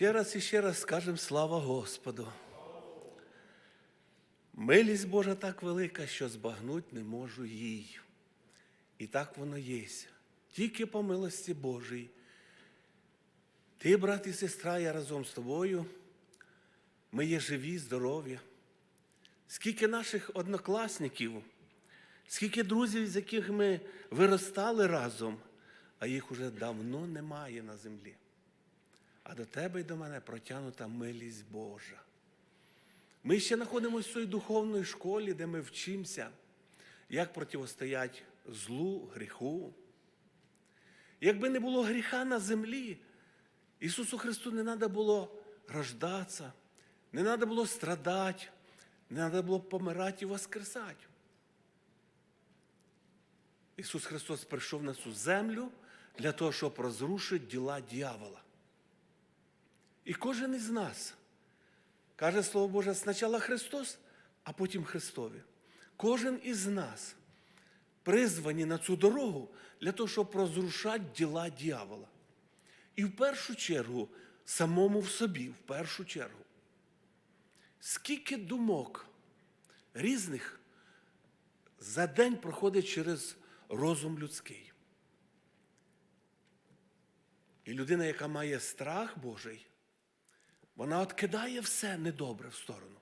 Ще раз і ще раз скажемо слава Господу. Милість Божа так велика, що збагнуть не можу їй. І так воно є. Тільки по милості Божій. Ти, брат і сестра, я разом з тобою. Ми є живі, здорові. Скільки наших однокласників, скільки друзів, з яких ми виростали разом, а їх уже давно немає на землі. А до тебе і до мене протягнута милість Божа. Ми ще знаходимося в цій духовній школі, де ми вчимося, як протистояти злу, гріху. Якби не було гріха на землі, Ісусу Христу не треба було рождатися, не треба було страдати, не треба було помирати і воскресати. Ісус Христос прийшов на цю землю для того, щоб розрушити діла дьявола. І кожен із нас, каже Слово Боже, спочатку Христос, а потім Христові. Кожен із нас призвані на цю дорогу для того, щоб розрушати діла дьявола. І в першу чергу, самому в собі, в першу чергу. Скільки думок різних за день проходить через розум людський. І людина, яка має страх Божий, вона відкидає все недобре в сторону.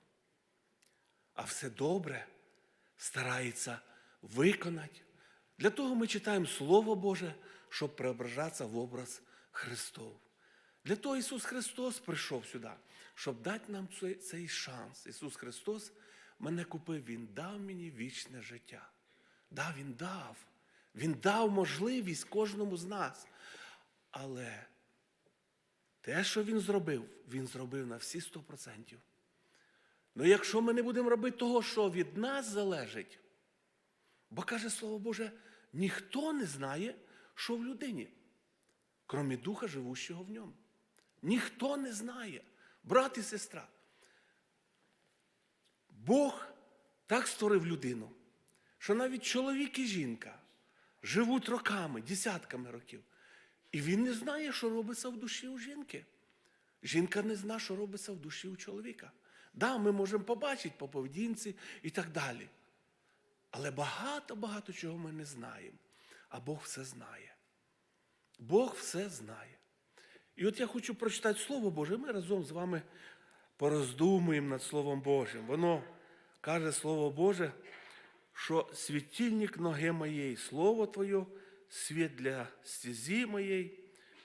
А все добре старається виконати. Для того ми читаємо Слово Боже, щоб преображатися в образ Христов. Для того Ісус Христос прийшов сюди, щоб дати нам цей, цей шанс. Ісус Христос мене купив, Він дав мені вічне життя. Да, Він дав. Він дав можливість кожному з нас. Але те, що він зробив, він зробив на всі 100%. Ну якщо ми не будемо робити того, що від нас залежить, бо каже Слово Боже, ніхто не знає, що в людині, крім духа, живущого в ньому. Ніхто не знає, брат і сестра. Бог так створив людину, що навіть чоловік і жінка живуть роками, десятками років. І він не знає, що робиться в душі у жінки. Жінка не знає, що робиться в душі у чоловіка. Да, ми можемо побачити по поведінці і так далі. Але багато-багато чого ми не знаємо. А Бог все знає. Бог все знає. І от я хочу прочитати Слово Боже, ми разом з вами пороздумуємо над Словом Божим. Воно каже Слово Боже, що світильник ноги моєї, Слово Твоє, світ для стезі моєї,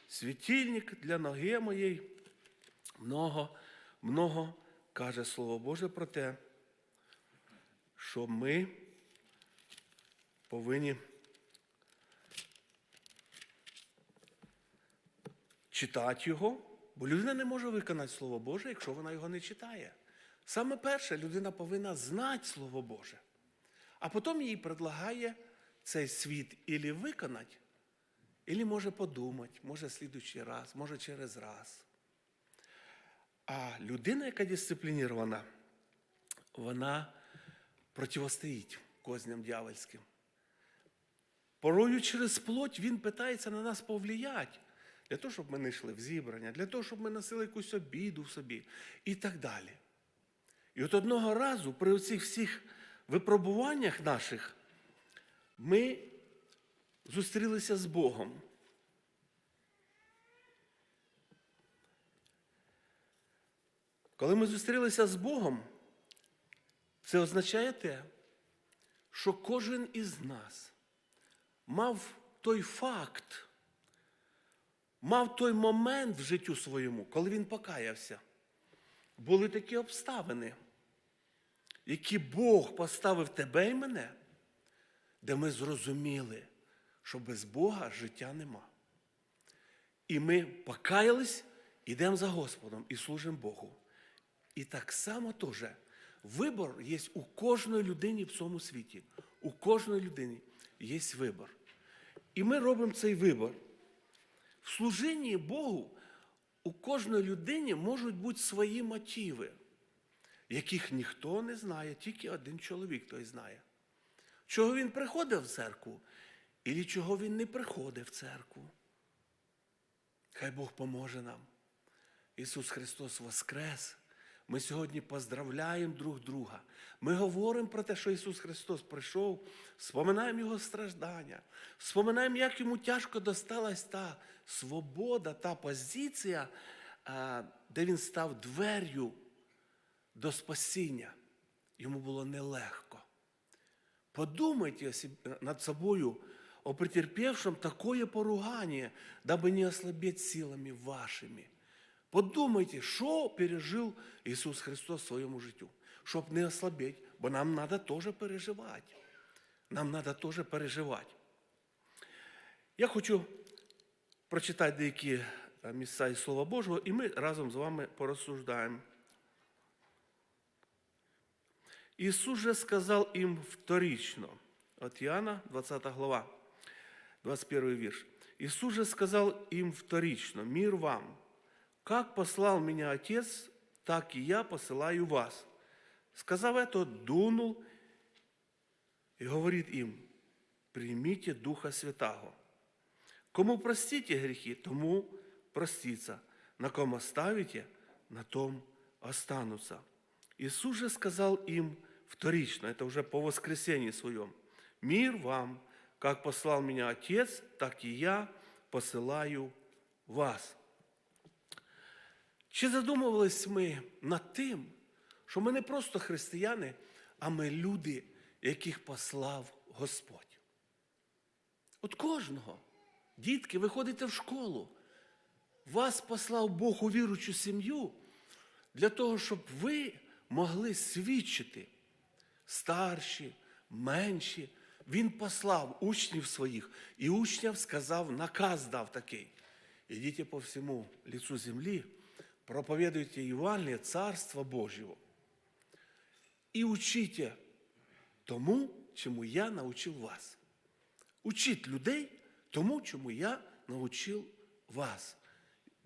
світильник для ноги моєї. Много, много каже Слово Боже про те, що ми повинні читати його, бо людина не може виконати Слово Боже, якщо вона його не читає. Саме перше, людина повинна знати Слово Боже, а потім їй предлагає цей світ ілі виконати, ілі може подумати, може слідуючий раз, може через раз. А людина, яка дисциплінірована, вона противостоїть козням дьявольським. Порою через плоть він питається на нас повлияти, для того, щоб ми не йшли в зібрання, для того, щоб ми носили якусь обіду в собі і так далі. І от одного разу при цих всіх випробуваннях наших ми зустрілися з Богом. Коли ми зустрілися з Богом, це означає те, що кожен із нас мав той факт, мав той момент в життю своєму, коли він покаявся. Були такі обставини, які Бог поставив тебе і мене, де ми зрозуміли, що без Бога життя нема. І ми покаялись, йдемо за Господом і служимо Богу. І так само теж вибор є у кожної людини в цьому світі. У кожної людини є вибор. І ми робимо цей вибор. В служінні Богу у кожної людині можуть бути свої мотиви, яких ніхто не знає, тільки один чоловік той знає. Чого він приходив в церкву, і чого він не приходив в церкву. Хай Бог поможе нам. Ісус Христос Воскрес. Ми сьогодні поздравляємо друг друга. Ми говоримо про те, що Ісус Христос прийшов, споминаємо Його страждання, споминаємо, як йому тяжко досталась та свобода, та позиція, де Він став двер'ю до спасіння. Йому було нелегко. Подумайте над собою, о претерпевшем такое поругание, дабы не ослабеть силами вашими. Подумайте, що пережив Ісус Христос в своєму життю, щоб не ослабеть, бо нам треба теж переживати. Нам треба теж переживати. Я хочу прочитати деякі місця із Слова Божого, і ми разом з вами порозсуждаємо. Ісус же сказав їм вторично. От Иоанна, 20 глава, 21 вірш. Ісус же сказав їм вторично, мир вам. Как послал меня Отец, так и я посылаю вас. Сказав это, дунул и говорит им, примите Духа Святого. Кому простите грехи, тому простится. На ком оставите, на том останутся. Иисус же сказал им вторично, это уже по воскресении своем, мир вам, как послал меня Отец, так и я посылаю вас. Чи задумувались ми над тим, що ми не просто християни, а ми люди, яких послав Господь? От кожного. Дітки, ви ходите в школу. Вас послав Бог у віручу сім'ю для того, щоб ви могли свідчити старші, менші. Він послав учнів своїх, і учням сказав, наказ дав такий. Ідіть по всьому лицу землі, проповедуйте Євангелие Царства Божьего. І учите тому, чому я навчив вас. Учіть людей тому, чому я навчив вас.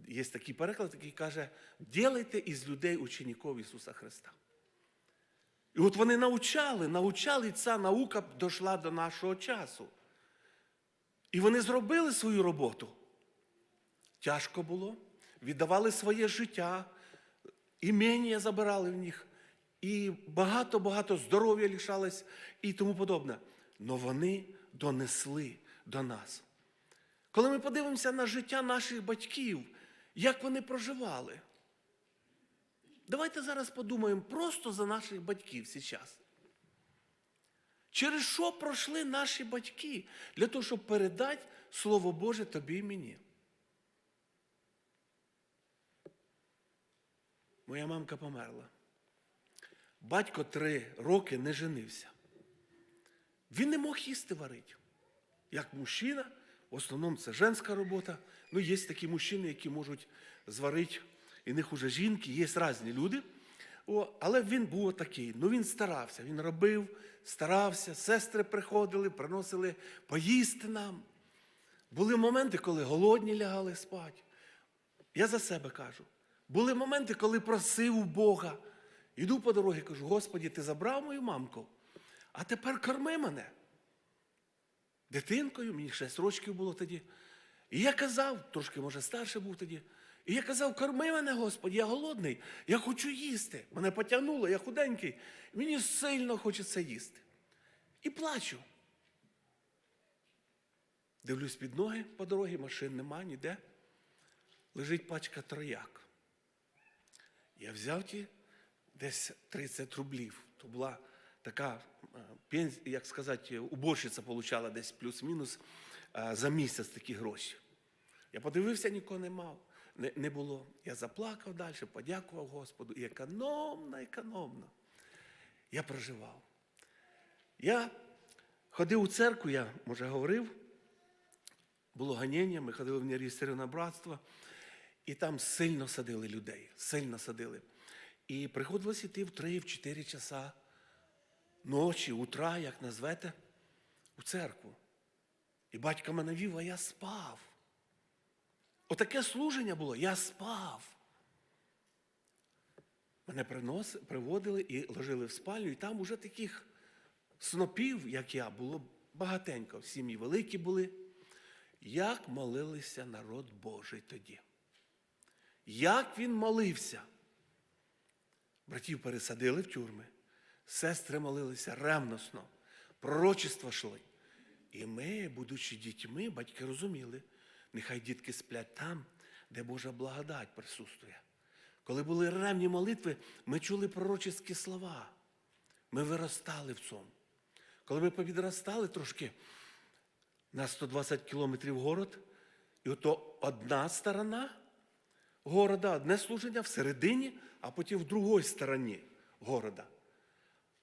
Є такий переклад, який каже, ділайте із людей учеників Ісуса Христа. І от вони навчали, навчали, і ця наука дійшла до нашого часу. І вони зробили свою роботу. Тяжко було, віддавали своє життя, імення забирали в них, і багато-багато здоров'я лишалось і тому подобне. Но вони донесли до нас. Коли ми подивимося на життя наших батьків, як вони проживали, давайте зараз подумаємо просто за наших батьків зараз. Через що пройшли наші батьки для того, щоб передати Слово Боже тобі і мені? Моя мамка померла. Батько три роки не женився. Він не мог їсти варити. Як мужчина, в основному це женська робота. Ну, є такі мужчини, які можуть зварити, і них уже жінки, є різні люди. О, але він був такий. Ну він старався, він робив, старався, сестри приходили, приносили поїсти нам. Були моменти, коли голодні лягали спати. Я за себе кажу. Були моменти, коли просив у Бога. Іду по дорозі, кажу, Господі, ти забрав мою мамку, а тепер корми мене. Дитинкою, мені 6 років було тоді. І я казав, трошки, може, старше був тоді. І я казав, корми мене, Господи, я голодний, я хочу їсти. Мене потягнуло, я худенький, мені сильно хочеться їсти. І плачу. Дивлюсь під ноги по дорозі, машин нема ніде. Лежить пачка трояк. Я взяв ті десь 30 рублів. То була така е, як сказати, уборщиця получала десь плюс-мінус е, за місяць такі гроші. Я подивився, нікого не мав, не, було. Я заплакав далі, подякував Господу. І економно, економно. Я проживав. Я ходив у церкву, я, може, говорив, було ганіння, ми ходили в нереєстроване братство, і там сильно садили людей, сильно садили. І приходилось йти в 3-4 часа ночі, утра, як назвете, у церкву. І батько мене вів, а я спав. Отаке служення було, я спав. Мене принос, приводили і ложили в спальню, і там уже таких снопів, як я, було багатенько. Сім'ї великі були. Як молилися народ Божий тоді. як він молився. Братів пересадили в тюрми, сестри молилися ревносно, пророчества йшли. І ми, будучи дітьми, батьки розуміли, нехай дітки сплять там, де Божа благодать присутствує. Коли були ревні молитви, ми чули пророчі слова. Ми виростали в цьому. Коли ми повідростали трошки на 120 кілометрів город, і ото одна сторона города, одне служення всередині, а потім в другій стороні города.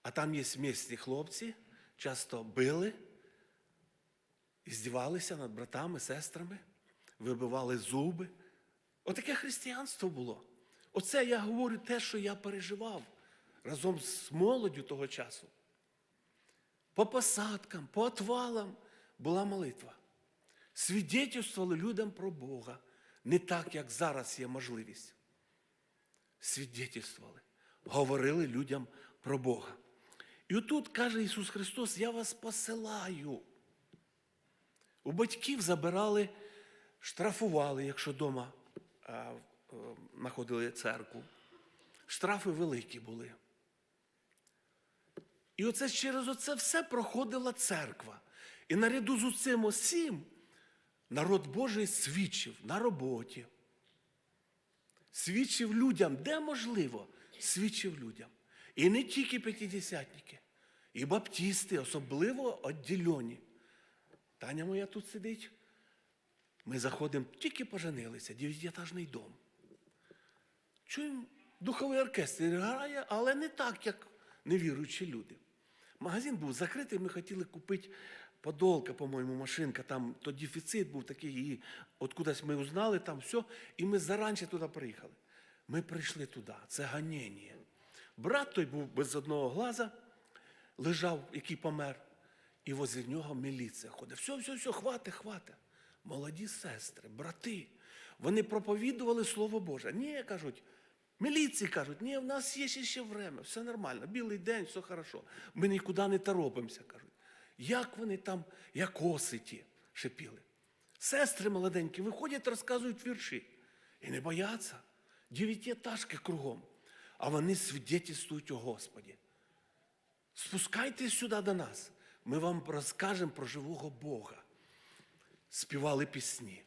А там є місні хлопці, часто били, здівалися над братами, сестрами, вибивали зуби. Отаке християнство було. Оце я говорю те, що я переживав разом з молоддю того часу. По посадкам, по отвалам була молитва. Свідетельствували людям про Бога. Не так, як зараз є можливість. Свідетельствували, говорили людям про Бога. І отут каже Ісус Христос: Я вас посилаю. У батьків забирали, штрафували, якщо вдома знаходили церкву. Штрафи великі були. І оце через оце все проходила церква. І наряду з усім усім народ Божий свідчив на роботі. Свідчив людям, де можливо, свідчив людям. І не тільки п'ятидесятники, і баптісти, особливо відділені. Таня моя тут сидить. Ми заходимо, тільки поженилися, дев'ятиэтажний дом. Чуємо, духовий оркестр грає, але не так, як невіруючі люди. Магазин був закритий, ми хотіли купити подолка, по-моєму, машинка, там то дефіцит був такий, і от ми узнали, там все, і ми заранче туди приїхали. Ми прийшли туди, це ганення. Брат той був без одного глаза, лежав, який помер, і возле нього міліція ходить. Все, все, все, хвати, хвати. Молоді сестри, брати, вони проповідували Слово Боже. Ні, кажуть, міліції кажуть, ні, в нас є ще, ще время, все нормально, білий день, все хорошо. Ми нікуди не торопимося, кажуть. Як вони там, як оситі, шепіли. Сестри молоденькі виходять, розказують вірші. І не бояться. Дев'ятиэтажки кругом. А вони свідетельствують о Господі. Спускайтесь сюди до нас. Ми вам розкажемо про живого Бога. Співали пісні,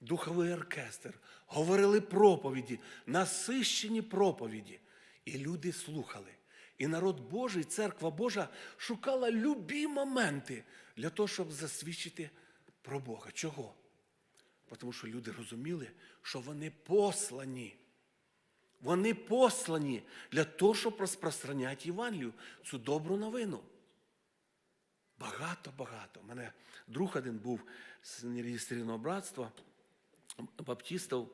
духовий оркестр, говорили проповіді, насищені проповіді. І люди слухали. І народ Божий, церква Божа шукала любі моменти для того, щоб засвідчити про Бога. Чого? Тому що люди розуміли, що вони послані. Вони послані для того, щоб розпространяти Євангелію, цю добру новину. Багато-багато. У мене друг один був з нереєстрованого братства, баптистів.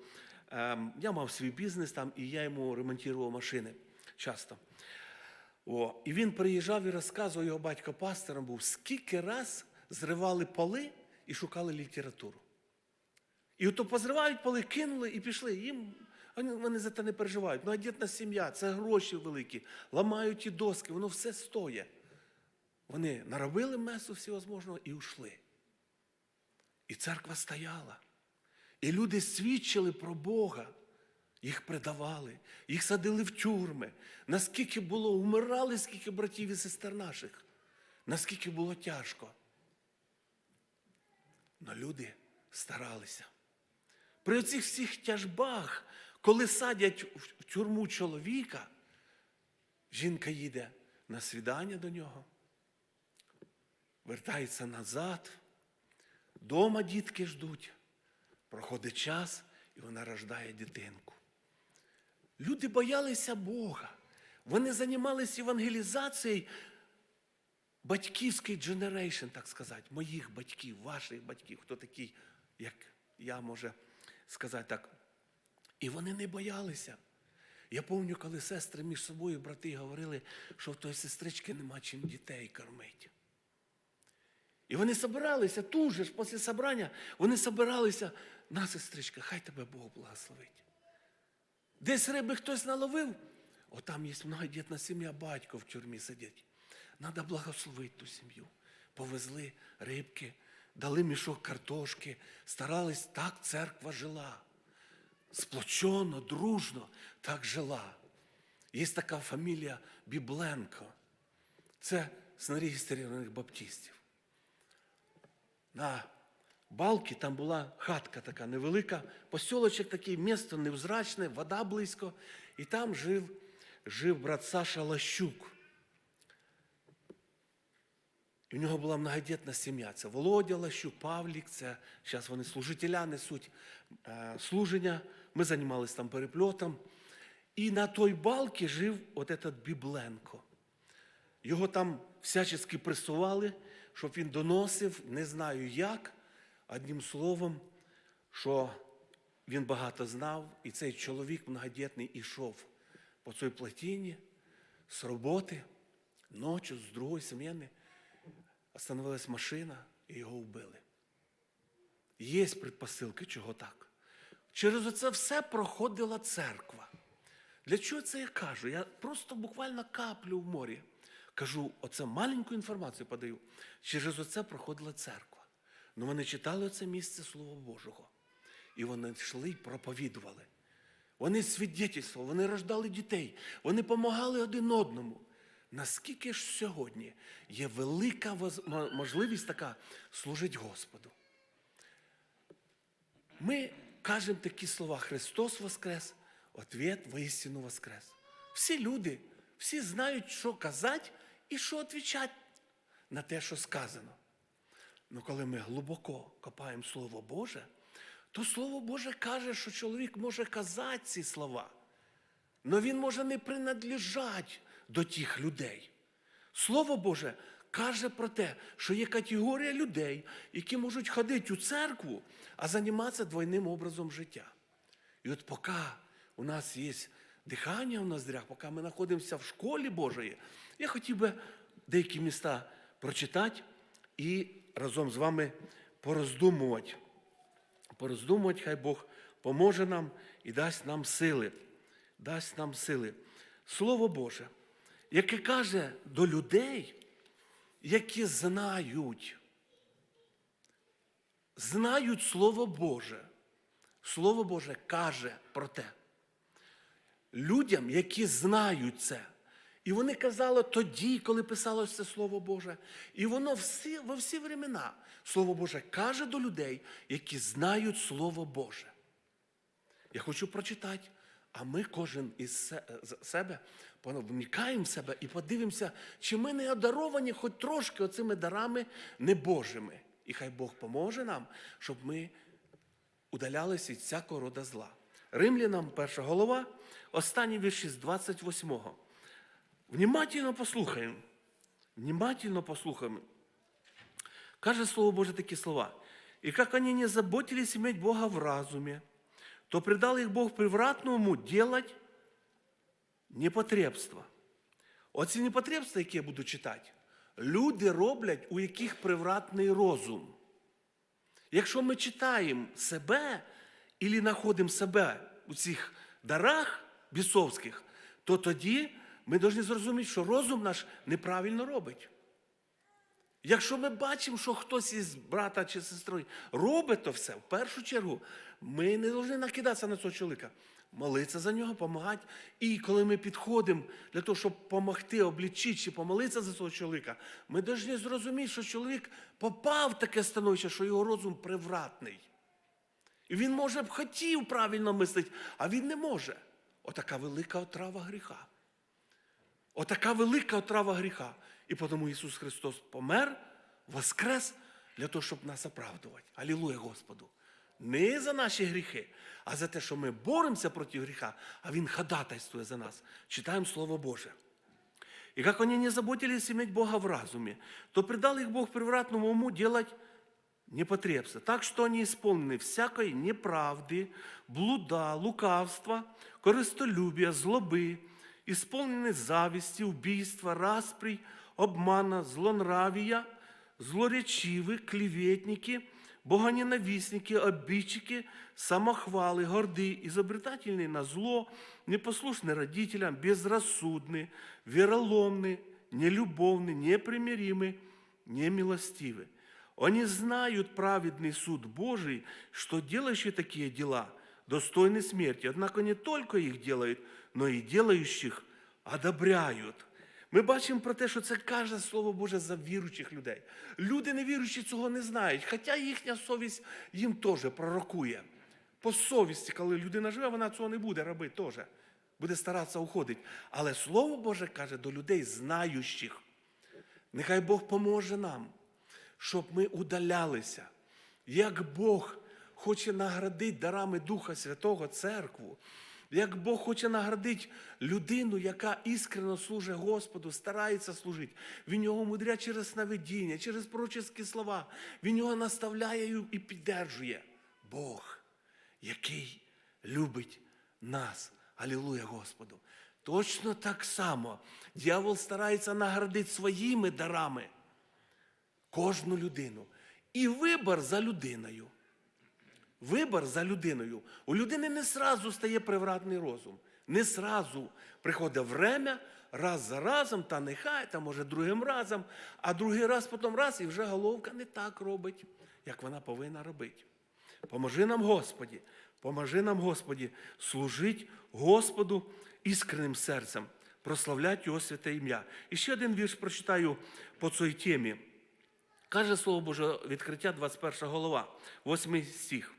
Ем, Я мав свій бізнес там, і я йому ремонтував машини часто. О, і він приїжджав і розказував, його батько пастором був, скільки раз зривали поли і шукали літературу. І ото позривають поли, кинули і пішли. Їм вони, вони за це не переживають. Ну, а дітна сім'я, це гроші великі, ламають ті доски, воно все стоє. Вони наробили месу всевозможного і ушли. І церква стояла. І люди свідчили про Бога. Їх предавали, їх садили в тюрми. Наскільки було, умирали, скільки братів і сестер наших, наскільки було тяжко. Но люди старалися. При оцих всіх тяжбах, коли садять в тюрму чоловіка, жінка їде на свідання до нього, вертається назад, дома дітки ждуть, проходить час, і вона рождає дитинку. Люди боялися Бога. Вони займалися евангелізацією батьківський дженерейшн, так сказати, моїх батьків, ваших батьків, хто такий, як я може сказати так. І вони не боялися. Я пам'ятаю, коли сестри між собою, брати, говорили, що в той сестрички нема чим дітей кормити. І вони собиралися тут же ж, після собрання, вони собиралися, на сестричка, хай тебе Бог благословить. Десь риби хтось наловив, о там є многодітна сім'я, батько в тюрмі сидить. Треба благословити ту сім'ю. Повезли рибки, дали мішок картошки, старались, так церква жила. Сплочено, дружно так жила. Є така фамілія Бібленко. Це з нереєстрованих баптистів. На балці там була хатка така невелика, посілочок такий, місто невзрачне, вода близько. І там жив, жив брат Саша Лащук. І в нього була многодітна сім'я. Це Володя Лащук, Павлік, це зараз вони служителя несуть е, служення. Ми займалися там перепльотом. І на той балці жив от этот Бібленко. Його там всячески пресували, щоб він доносив, не знаю як, одним словом, що він багато знав, і цей чоловік многодітний ішов по цій плотині з роботи, ночі, з другої зміни. Остановилась машина і його вбили. Є предпосилки, чого так. Через оце все проходила церква. Для чого це я кажу? Я просто буквально каплю в морі. Кажу, оце маленьку інформацію подаю. Через оце проходила церква. Ну вони читали оце місце Слова Божого. І вони йшли і проповідували. Вони свідетельствували, вони рождали дітей, вони допомагали один одному. Наскільки ж сьогодні є велика можливість така служити Господу? Ми кажемо такі слова: Христос Воскрес, ответ воістину Воскрес. Всі люди, всі знають, що казати і що відповідати на те, що сказано. Ну, коли ми глибоко копаємо Слово Боже, то Слово Боже каже, що чоловік може казати ці слова, але він може не принадлежати до тих людей. Слово Боже каже про те, що є категорія людей, які можуть ходити у церкву, а займатися двойним образом життя. І от поки у нас є дихання в ноздрях, поки ми знаходимося в школі Божої, я хотів би деякі міста прочитати і разом з вами пороздумувати. Пороздумувати, хай Бог поможе нам і дасть нам сили. Дасть нам сили. Слово Боже, яке каже до людей, які знають, знають Слово Боже. Слово Боже каже про те. Людям, які знають це. І вони казали тоді, коли писалося це Слово Боже. І воно всі, во всі времена Слово Боже каже до людей, які знають Слово Боже. Я хочу прочитати, а ми кожен із себе вникаємо в себе і подивимося, чи ми не одаровані хоч трошки оцими дарами небожими. І хай Бог поможе нам, щоб ми удалялися від всякого рода зла. Римлянам, перша голова, останні вірші з 28-го. Внімательно послухаємо. Внимательно послухаємо. Каже Слово Боже такі слова. «И как они не заботились иметь Бога в разуме, то предал их Бог превратному делать непотребства. Оці непотребства, які я буду читати, люди роблять, у яких превратний розум. Якщо ми читаємо себе і знаходимо себе у цих дарах бісовських, то тоді ми повинні зрозуміти, що розум наш неправильно робить. Якщо ми бачимо, що хтось із брата чи сестри робить то все, в першу чергу, ми не повинні накидатися на цього чоловіка, молитися за нього, допомагати. І коли ми підходимо для того, щоб допомогти, облічити чи помолитися за цього чоловіка, ми повинні зрозуміти, що чоловік попав в таке становище, що його розум превратний. І він, може, б хотів правильно мислити, а він не може. Отака велика отрава гріха. Отака велика отрава гріха. І тому Ісус Христос помер, воскрес для того, щоб нас оправдувати. Алілуя Господу. Не за наші гріхи, а за те, що ми боремося проти гріха, а Він ходатайствує за нас. Читаємо Слово Боже. И как они не заботились иметь Бога в разуме, то предал их Бог превратному уму делать непотребство. Так что они исполнены всякой неправды, блуда, лукавства, корыстолюбия, злобы, исполнены зависти, убийства, распри, обмана, злонравия, злоречивы, клеветники, богоненавистники, обидчики, самохвалы, горды, изобретательные на зло, непослушны родителям, безрассудны, вероломны, нелюбовны, непримиримы, немилостивы. Они знают праведный суд Божий, что делающие такие дела достойны смерти. Однако не только их делают, но и делающих одобряють. Ми бачимо про те, що це каже Слово Боже за віруючих людей. Люди невіруючі цього не знають, хоча їхня совість їм теж пророкує. По совісті, коли людина живе, вона цього не буде робити теж. Буде старатися уходити. Але Слово Боже каже до людей, знаючих. Нехай Бог поможе нам, щоб ми удалялися. Як Бог хоче наградити дарами Духа Святого церкву, як Бог хоче наградити людину, яка іскрено служить Господу, старається служити. Він його мудря через наведіння, через пророческі слова. Він його наставляє і піддержує. Бог, який любить нас. Алілуя Господу. Точно так само дьявол старається наградити своїми дарами кожну людину. І вибір за людиною. Вибір за людиною. У людини не сразу стає привратний розум. Не сразу приходить время, раз за разом, та нехай, та може другим разом, а другий раз потім раз, і вже головка не так робить, як вона повинна робити. Поможи нам, Господі, поможи нам, Господі, служить Господу іскренним серцем, прославлять Його святе ім'я. І ще один вірш прочитаю по цій темі. Каже Слово Боже, відкриття 21 голова, 8 стих.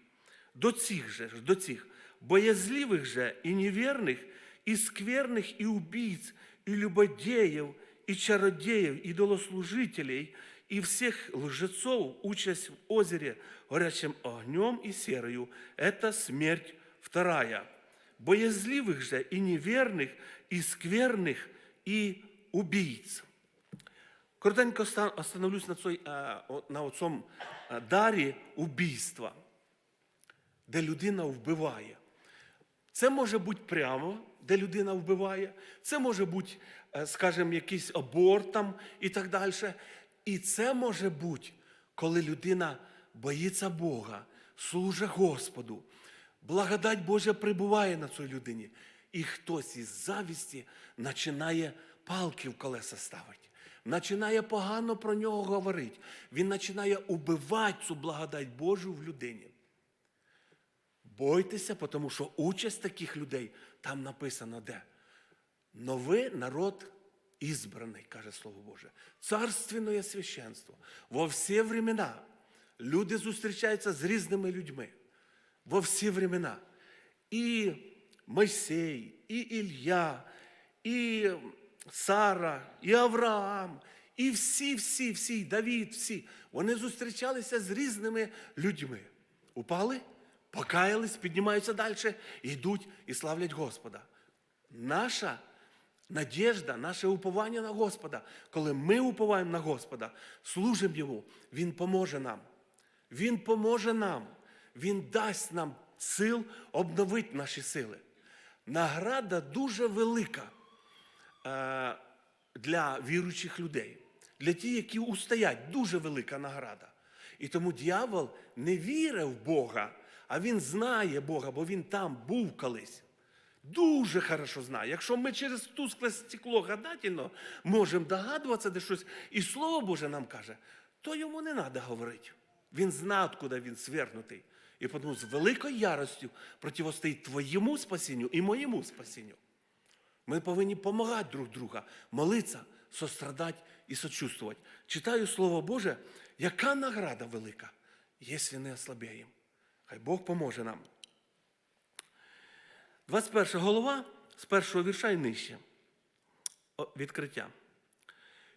До цих же, ж, до цих, боязливих же і невірних, і скверних, і убийц, і любодеїв, і чародеїв, ідолослужителей, і всіх лжецов участь в озере, горячим огнем и серою. Это смерть вторая. Боязливых же и неверных, и скверных, и убийц. Коротенько ста- остановлюсь на, цій, е, о- на цьому е, дарі убійства, Де людина вбиває. Це може бути прямо, де людина вбиває, це може бути, е, скажімо, якийсь аборт там і так далі. І це може бути, коли людина боїться Бога, служить Господу, благодать Божа прибуває на цій людині. І хтось із завісті починає палки в колеса ставити. Починає погано про нього говорити. Він починає убивати цю благодать Божу в людині. Бойтеся, тому що участь таких людей там написано де. Но ви народ избранный, каже Слово Боже. Царственне священство. Во всі времена люди зустрічаються з різними людьми. Во всі времена. І Мойсей, і Ілля, і Сара, і Авраам, і всі, всі, всі, Давід, всі. Вони зустрічалися з різними людьми. Упали, покаялись, піднімаються далі, йдуть і славлять Господа. Наша надіжда, наше уповання на Господа, коли ми уповаємо на Господа, служимо Йому, Він поможе нам. Він поможе нам. Він дасть нам сил обновити наші сили. Награда дуже велика е, для віруючих людей, для тих, які устоять, дуже велика награда. І тому дьявол не вірить в Бога, а він знає Бога, бо він там був колись. Дуже хорошо знає. Якщо ми через тускле стекло гадательно можемо догадуватися де щось, і Слово Боже нам каже, то йому не треба говорити. Він знає, куди він свергнутий. І тому з великою яростю противостоїть твоєму спасінню і моєму спасінню. Ми повинні допомагати друг друга, молитися, сострадати і сочувствувати. Читаю Слово Боже, яка награда велика, якщо не ослабіємо. Хай Бог поможе нам. 21 голова з першого вірша і нижче. О, Відкриття.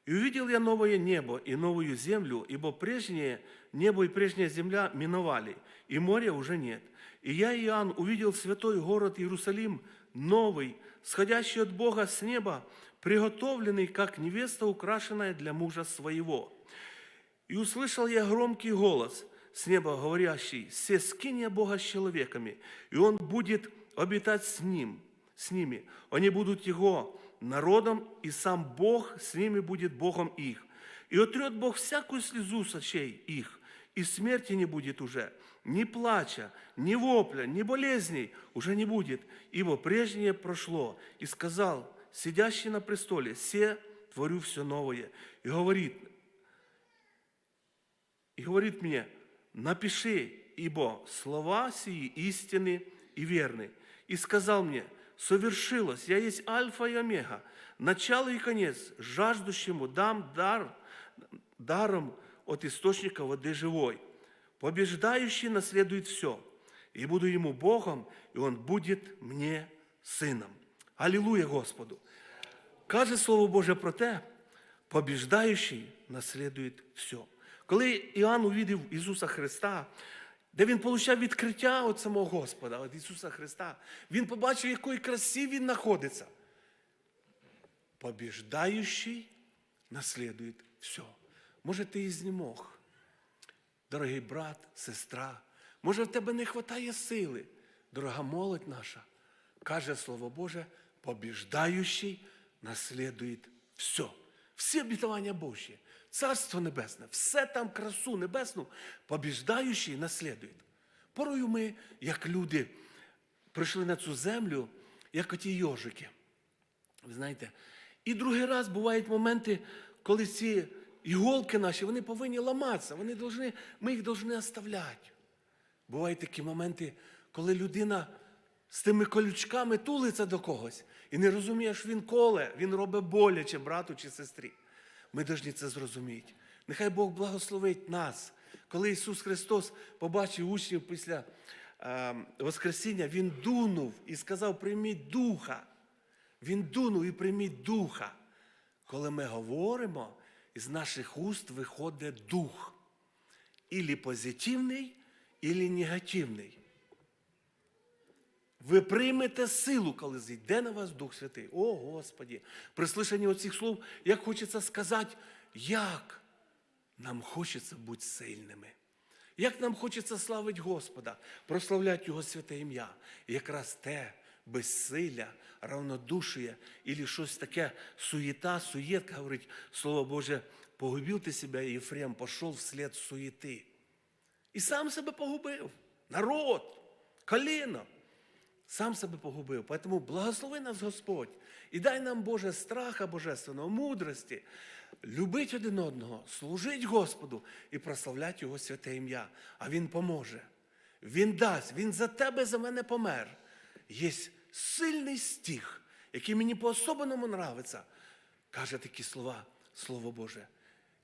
«И увидел я новое небо и новую землю, ибо прежнее небо и прежняя земля миновали, и моря уже нет. И я, Иоанн, увидел святой город Иерусалим, новый, сходящий от Бога с неба, приготовленный, как невеста, украшенная для мужа своего. И услышал я громкий голос с неба, говорящий, «Се скиния Бога с человеками, и Он будет обитать с ним, с ними. Они будут Его народом, и сам Бог с ними будет Богом их. И отрет Бог всякую слезу с очей их, и смерти не будет уже, ни плача, ни вопля, ни болезней уже не будет, ибо прежнее прошло. И сказал, сидящий на престоле, «Се творю все новое». И говорит, и говорит мне, напиши, ибо слова сии истины и верный, и сказал мне, совершилось, я есть Альфа и Омега, начало и конец, жаждущему дам дар, даром от источника воды живой. Побеждающий наследует все, и буду ему Богом, и он будет мне сином. Алілуя Господу! Каже Слово Боже про те, побіждаючий наслідує все. Коли Іоанн увидів Ісуса Христа, де він отримав відкриття від самого Господа, від Ісуса Христа, він побачив, в якої красі він знаходиться. Побіждаючий наслідує все. Може, ти і знемог, дорогий брат, сестра, може, в тебе не вистачає сили, дорога молодь наша. Каже Слово Боже, побіждаючий наслідує все. Всі обітування Божі, Царство Небесне, все там красу небесну, побіждаючий наслідує. Порою ми, як люди, прийшли на цю землю, як оті йожики. Ви знаєте, і другий раз бувають моменти, коли ці іголки наші, вони повинні ламатися, вони должны, ми їх повинні оставляти. Бувають такі моменти, коли людина з тими колючками тулиться до когось і не розуміє, що він коле, він робить боляче брату чи сестрі. Ми повинні це зрозуміти. Нехай Бог благословить нас. Коли Ісус Христос побачив учнів після е, Воскресіння, Він дунув і сказав: прийміть духа. Він дунув і прийміть духа. Коли ми говоримо, із наших уст виходить дух. Ілі позитивний, ілі негативний. Ви приймете силу, коли зійде на вас Дух Святий. О, Господі! При слышанні оцих слов, як хочеться сказати, як нам хочеться бути сильними. Як нам хочеться славити Господа, прославляти Його святе ім'я. Якраз те безсилля, равнодушие, і щось таке суєта, суєтка, говорить Слово Боже, погубив ти себе, Єфрем пішов вслед суєти. І сам себе погубив. Народ, коліно. Сам себе погубив. Тому благослови нас Господь і дай нам Боже страха Божественного, мудрості, любить один одного, служить Господу і прославлять Його святе ім'я. А Він поможе. Він дасть, Він за тебе, за мене помер. Є сильний стих, який мені по-особенному нравиться. Каже такі слова, Слово Боже.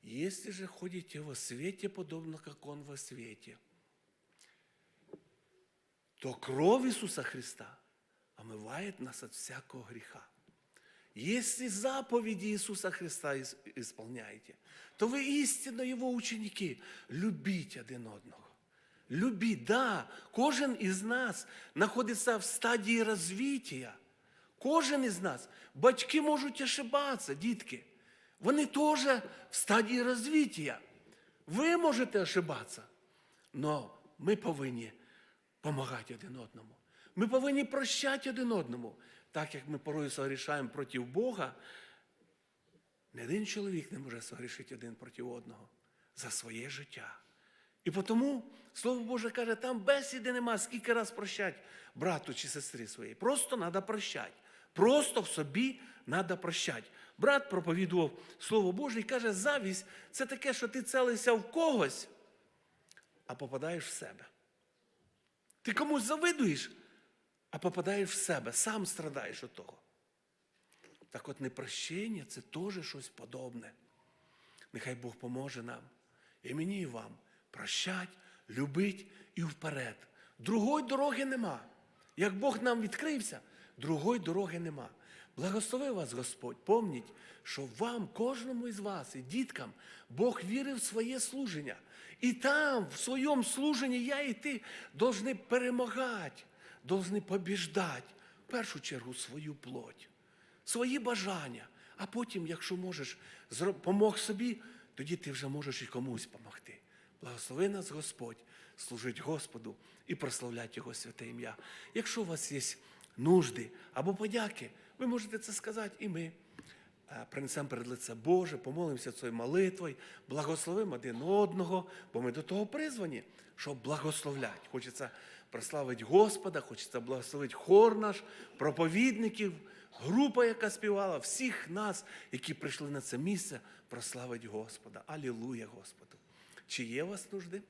Если же ходите во свете, подобно как Он во свете, то кровь Иисуса Христа омывает нас от всякого греха. Если заповеди Иисуса Христа ис- исполняете, то вы истинно Его ученики. Любіть один одного. Любіть, да, кожен із нас знаходиться в стадії розвиття. Кожен із нас. Батьки можуть ошибатися, дітки. Вони теж в стадії розвиття. Ви можете ошибатися. Но ми повинні допомагати один одному. Ми повинні прощати один одному. Так як ми порою согрішаємо проти Бога, не один чоловік не може согрішити один проти одного за своє життя. І тому Слово Боже каже, там бесіди нема, скільки раз прощать брату чи сестрі своїй. Просто треба прощати. Просто в собі треба прощати. Брат проповідував Слово Боже і каже, завість це таке, що ти целишся в когось, а попадаєш в себе. Ти комусь завидуєш, а попадаєш в себе, сам страдаєш від того. Так от непрощення це теж щось подобне. Нехай Бог поможе нам, і мені, і вам прощать, любить і вперед. Другої дороги нема. Як Бог нам відкрився, другої дороги нема. Благослови вас Господь. Помніть, що вам, кожному із вас і діткам, Бог вірив в своє служення. І там, в своєму служенні, я і ти повинні перемагати, повинні побіждати. В першу чергу свою плоть свої бажання. А потім, якщо можеш, помог собі, тоді ти вже можеш і комусь допомогти. Благослови нас Господь, служить Господу і прославлять Його святе ім'я. Якщо у вас є нужди або подяки, ви можете це сказати, і ми е, принесемо перед лице Боже, помолимося цією молитвою, благословимо один одного, бо ми до того призвані, щоб благословляти. Хочеться прославити Господа, хочеться благословити хор наш, проповідників, група, яка співала, всіх нас, які прийшли на це місце, прославить Господа. Алілуя Господу. Чи є у вас нужди?